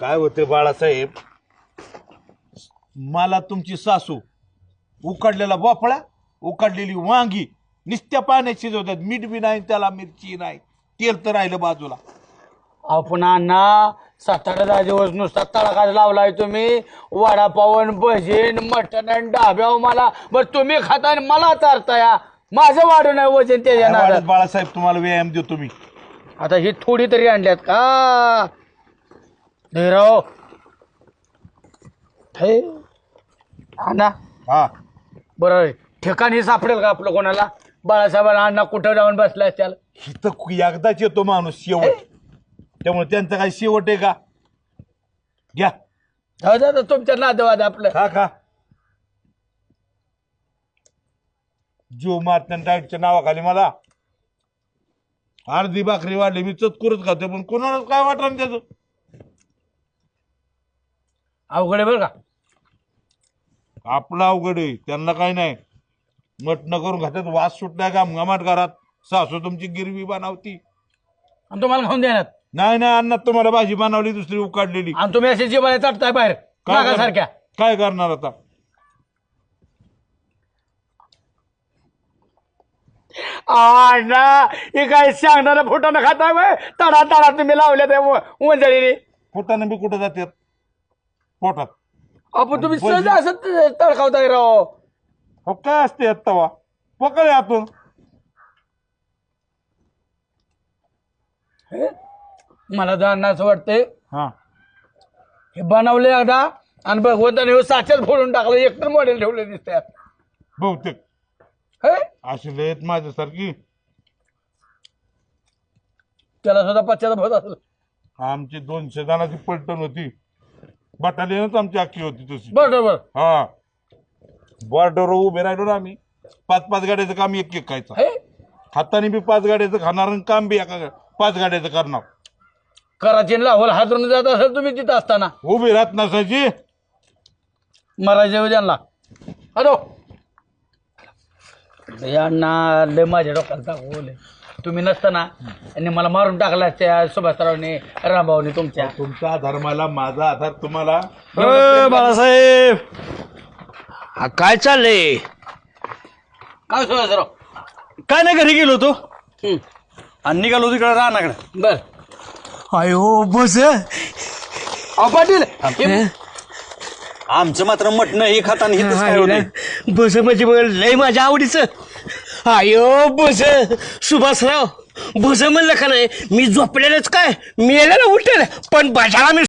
काय होते बाळासाहेब? मला तुमची सासू उकडलेला भोपळा उकडलेली वांगी निस्त्या पाण्यात शिजवतात. मीठ बी नाही त्याला मिरची नाही. तेल तर राहिलं बाजूला. आपण अण्णा सात आठ दहा दिवस नुसता लावलाय तुम्ही. वडापावन भजीन मटण आणि डाब्याव मला. बरं तुम्ही खाता आणि मला चारताय माझं वाढून आहे वजन त्याच्या काय. बाळासाहेब तुम्हाला व्यायाम देतो मी. आता ही थोडी तरी आणल्यात का? धीराव हे अण्णा हा. बरं ठिकाणी सापडेल का आपलं कोणाला? बाळासाहेबांना अण्णा कुठं जाऊन बसलाय त्याला? इथं एकदाच येतो माणूस शेवट. त्यामुळे त्यांचा काही शेवट आहे का? घ्या. जाऊ द्या आता तुमच्या नादेवाद आपलं. खा खा. जीव मारत्या डाएटच्या नावाखाली मला. अर्धी भाकरी वाढली मी चतकुरच खाते पण कोणालाच काय वाटलं त्याचं? अवघड आहे बरं का? आपलं अवघड आहे. त्यांना काही नाही. मटणं करून खात्यात. वास सुटलाय का? घमाट घरात. सासू तुमची गिरवी बनवती. आणि तुम्हाला खाऊन देण्यात नाही नाही अन्नात तुम्हाला भाजी बनवली दुसरी उकाडलेली. आणि तुम्ही असे जीवाला चढताय बाहेर काय सारख्या कर- काय करणार आता? हे काय सांगणार फुटानं खाताय बाय तडा तडा तुम्ही लावल्या त्या वंजळीने. पोटानं बी कुठं जातात? पोटात. आपण तुम्ही सहज असं तडकावताय राव. हो काय असते यात तवा? पकड आतून. हे? मला अण्णा असं वाटतंय. हा. हे बनवले एकदा आणि भगवंताने हे फोडून टाकलं. एकतर मॉडेल ठेवले दिसतंय आता. बहुतेक. हे? अशी लयत माझ्यासारखी. त्याला सुद्धा पश्चाताप होत असेल. आमची दोनशे जणांची पलटण होती. बटालियनच आमची अख्खी होती तशी. बरोबर. हा. बॉर्डरवर उभे राहिलो ना आम्ही. पाच पाच गाड्याचं काम एक एक खायचं. हे? हाताने बी पाच गाड्याचं खाणार आणि काम बी एका पाच गाड्याचं करणार. कराची लावल हातरून जात असेल तुम्ही तिथं असताना. उभी राहत नसायची. मरायच्या त्यांना हॅलो. यांना लय माझ्या डोक्याला दाखवले तुम्ही नसताना आणि मला मारून टाकला त्या सुभाषरावने रामभाऊने तुमच्या. तुमचा आधार मला माझा आधार तुम्हाला बाळासाहेब! हा काय चाललंय? काय सुभाषराव? काय नाही घरी गेलो होतो. हं, आणि निघालो तिकडे रानाकडे. बर. अयो बस अहो, पाटील हे- आमचं मात्र मटण हे खाताना हे काय? बस म्हणजे बघ लय माझ्या आवडीचं. आयो भुज. सुभाषराव बस म्हणलं का नाही? मी झोपलेलंच काय? मेलेलं ना उठेल पण बजाला मी